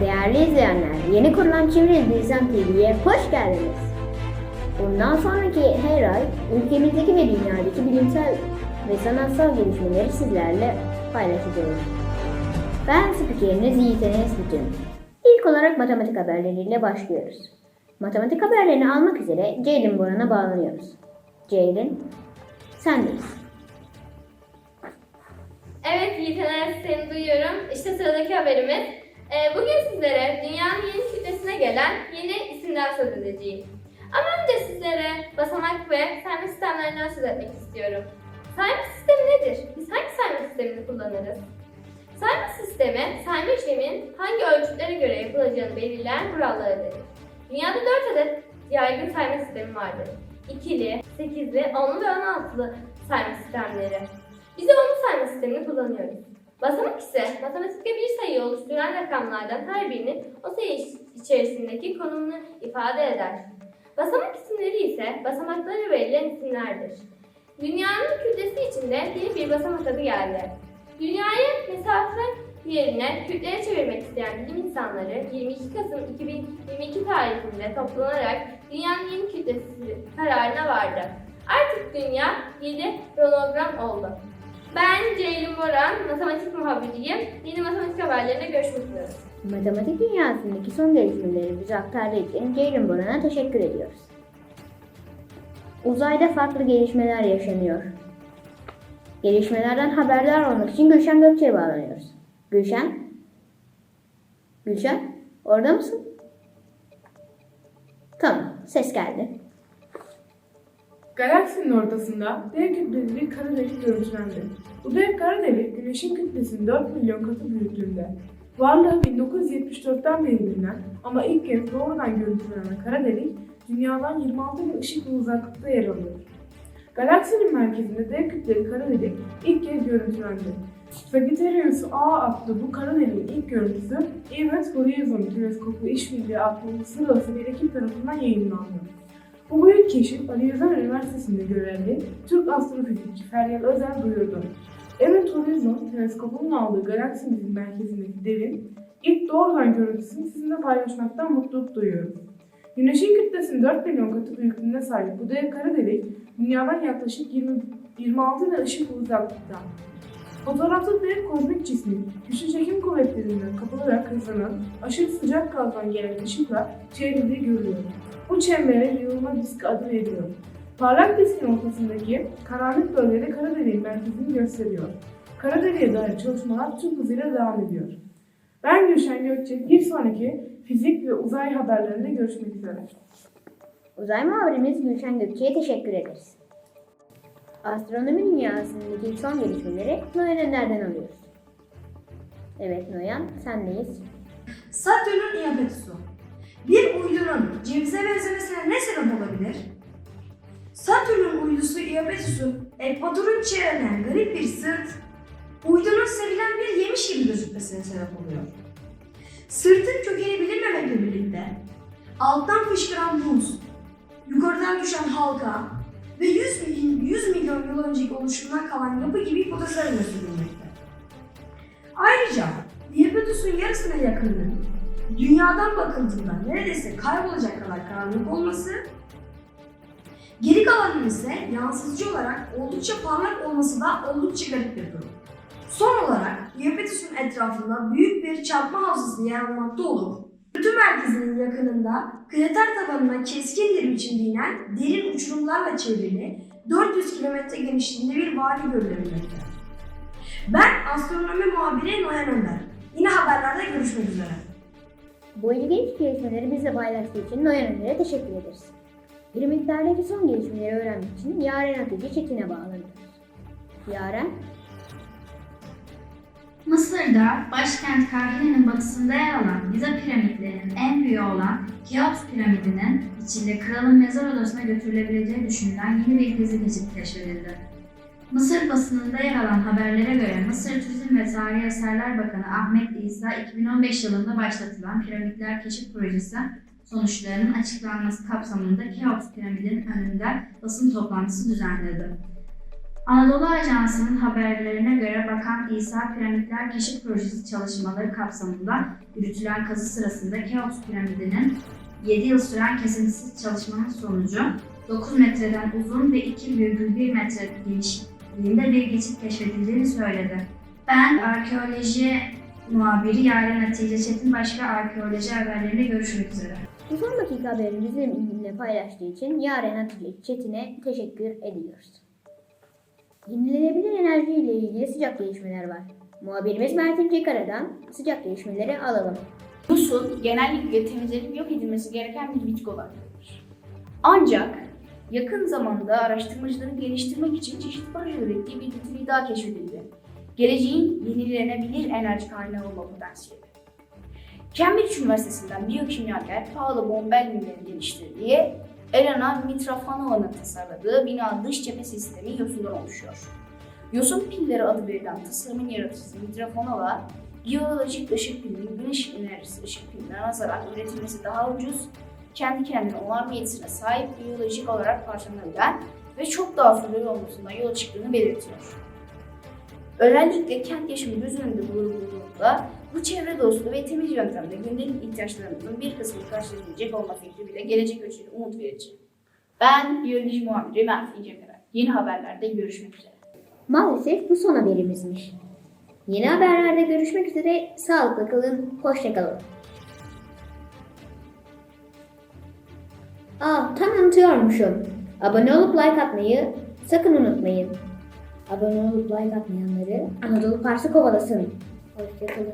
Değerli izleyenler, yeni kurulan Çevril Bilsem TV'ye hoş geldiniz. Bundan sonraki her ay ülkemizdeki ve dünyadaki bilimsel ve sanatsal gelişmeleri sizlerle paylaşacağız. Ben spikeriniz Yiğit Enes. İlk olarak matematik haberleriyle başlıyoruz. Matematik haberlerini almak üzere Ceylin Boran'a bağlanıyoruz. Ceylin, sendeyiz. Evet Yiğit Enes, seni duyuyorum. İşte sıradaki haberimiz. Ee, bugün sizlere dünyanın yeni kütlesine gelen yeni isimden söz edeceğim. Ama önce sizlere basamak ve sayma sistemlerinden söz etmek istiyorum. Sayma sistemi nedir? Biz hangi sayma sistemini kullanırız? Sayma sistemi, sayma işleminin hangi ölçütlere göre yapılacağını belirleyen kurallarıdır. Dünyada 4 adet yaygın sayma sistemi vardır. İkili, sekizli, onlu ve on altılı sayma sistemleri. Biz de onlu sayma sistemini kullanıyoruz. Basamak ise matematikte bir sayıyı oluşturan rakamlardan her birinin o sayı iç- içerisindeki konumunu ifade eder. Basamak isimleri ise basamaklara verilen isimlerdir. Dünyanın kütlesi içinde yeni bir basamak adı geldi. Dünyayı mesafe yerine kütleye çevirmek isteyen bilim insanları 22 Kasım 2022 tarihinde toplanarak dünyanın yeni kütlesi kararına vardı. Artık dünya 7 hologram oldu. Ben Ceylin Boran, matematik muhabiriyim. Yeni matematik haberlerine görüşmek üzere. Matematik dünyasındaki son gelişmeleri aktardığı için Ceylin Boran'a teşekkür ediyoruz. Uzayda farklı gelişmeler yaşanıyor. Gelişmelerden haberdar olmak için Gülşen Gökçe'ye bağlanıyoruz. Gülşen? Gülşen? Orada mısın? Tamam, ses geldi. Galaksinin ortasında dev kütleli bir kara delik görüntülendi. Bu dev kara delik Güneş'in kütlesinin 4 milyon katı büyüklüğünde. Varlığı 1974'ten beri bilinen ama ilk kez doğrudan görüntülenen kara delik Dünyadan 26 bin ışık yılı uzaklıkta yer alıyor. Galaksinin merkezinde dev kütleli kara delik ilk kez görüntülendi. Sagittarius A adlı bu kara deliğin ilk görüntüsü Event Horizon Teleskopu işbirliği adlı uluslararası bir ekip tarafından yayınlandı. Büyük keşif Ali Yazar Üniversitesi'nde görevli Türk astrofizikçi Feryal Özel duyurdu. Evet Horizon teleskopunun aldığı galaksimizin merkezindeki devin ilk doğrudan görüntüsünü sizinle paylaşmaktan mutluluk duyuyorum. Güneşin kütlesinin 4 milyon katı büyüklüğüne sahip bu dev kara delik dünyadan yaklaşık 20, 26 bin ışık uzaklıkta. Fotoğrafta dev kozmik cismin güçlü çekim kuvvetlerinden kapılarak hızlanan aşırı sıcak gazdan gelen ışıkla çevrildiği görülüyor. Bu çembere yığılma diski adı veriliyor. Parlak diskin ortasındaki karanlık bölgede kara deliğin merkezini gösteriyor. Kara deliğe dair çalışmalar tüm hızıyla devam ediyor. Ben Gülşen Gökçe. Bir sonraki fizik ve uzay haberlerinde görüşmek üzere. Uzay muhabirimiz Gülşen Gökçe'ye teşekkür ederiz. Astronomi dünyasındaki son gelişmeleri Noyan Önder'den alıyoruz. Evet Noyan, sendeyiz. Satürn'ün iabetüsü. Bir uydunun cevize benzemesine ne sebep olabilir? Satürn'ün uydusu iabetüsü, ekvatorun çevreleyen garip bir sırt, uydunun sevilen bir yemiş gibi gözükmesine sebep oluyor. Sırtın kökeni bilinmemekle birlikte, alttan fışkıran buz, yukarıdan düşen halka ve 100 milyon, 100 milyon yıl önceki oluşumdan kalan yapı gibi hipotezler öne sürülmekte. Ayrıca Diabetüs'ün yarısına yakınının dünyadan bakıldığında neredeyse kaybolacak kadar karanlık olması, geri kalanın ise yansıtıcı olarak oldukça parlak olması da oldukça garip bir durum. Son olarak Diabetüs'ün etrafında büyük bir çarpma havzası yer almakta olup, bütün merkezinin yakınında krater tabanına keskin bir biçimde inen derin uçurumlarla çevrili 400 kilometre genişliğinde bir vadi görülebilmekte. Ben astronomi muhabiri Noyan Önder. Yine haberlerde görüşmek üzere. Bu ilginç gelişmeleri bizle paylaştığı için Noyan teşekkür ederiz. Bir miktardaki son gelişmeleri öğrenmek için Yaren Atıcı Çekin'e bağlanıyoruz. Yaren, Mısır'da başkent Kahire'nin batısında yer alan Giza piramitlerinin en büyüğü olan Keops piramidinin içinde kralın mezar odasına götürülebileceği düşünülen yeni bir gizli keşfedildi. Mısır basınında yer alan haberlere göre Mısır Turizm ve Tarihi Eserler Bakanı Ahmet İsa 2015 yılında başlatılan piramitler keşif projesi sonuçlarının açıklanması kapsamında Keops piramidinin önünde basın toplantısı düzenledi. Anadolu Ajansı'nın haberlerine göre Bakan İsa Piramitler Keşif Projesi çalışmaları kapsamında yürütülen kazı sırasında Keops piramidinin 7 yıl süren kesintisiz çalışmanın sonucu 9 metreden uzun ve 2,1 metre genişliğinde bir geçit keşfedildiğini söyledi. Ben arkeoloji muhabiri Yaren Hatice Çetin başka arkeoloji haberleriyle görüşmek üzere. Bu son dakika haberini bizimle paylaştığı için Yaren Hatice Çetin'e teşekkür ediyoruz. Yenilenebilir enerji ile ilgili sıcak gelişmeler var. Muhabirimiz Mertin Cekara'dan sıcak gelişmeleri alalım. Musul genellikle temizlenip yok edilmesi gereken bir bitki olabilir. Ancak yakın zamanda araştırmacıların geliştirmek için çeşitli projeler ürettiği bir bitki daha keşfedildi. Geleceğin yenilenebilir enerji kaynağı olma potansiyeli. Cambridge Üniversitesi'nden biyokimyager Paolo Bombelli'nin geliştirdiği Elena Mitrofanova'nın tasarladığı bina dış cephe sistemi yosundan oluşuyor. Yosun pilleri adı verilen tasarımın yaratıcısı Mitrofanova, biyolojik ışık pilinin güneş enerjisi ışık piline nazaran üretilmesi daha ucuz, kendi kendine onarma yetisine sahip biyolojik olarak parçalanabilen ve çok daha süreli olmasından yola çıktığını belirtiyor. Özellikle kent yaşamı göz önünde bulundurduğunda bu çevre dostu ve temiz yöntemle gündelik ihtiyaçlarımızın bir kısmını karşılayabilecek olma fikri bile gelecek ölçüde umut verici. Ben biyoloji muhabiri Mert İncekören. Yeni haberlerde görüşmek üzere. Maalesef bu son haberimizmiş. Yeni haberlerde görüşmek üzere. Sağlıklı kalın, hoşça Aa, tam unutuyormuşum. Abone olup like atmayı sakın unutmayın. Abone olup like atmayanları Anadolu Pars'ı kovalasın. Hoşça kalın.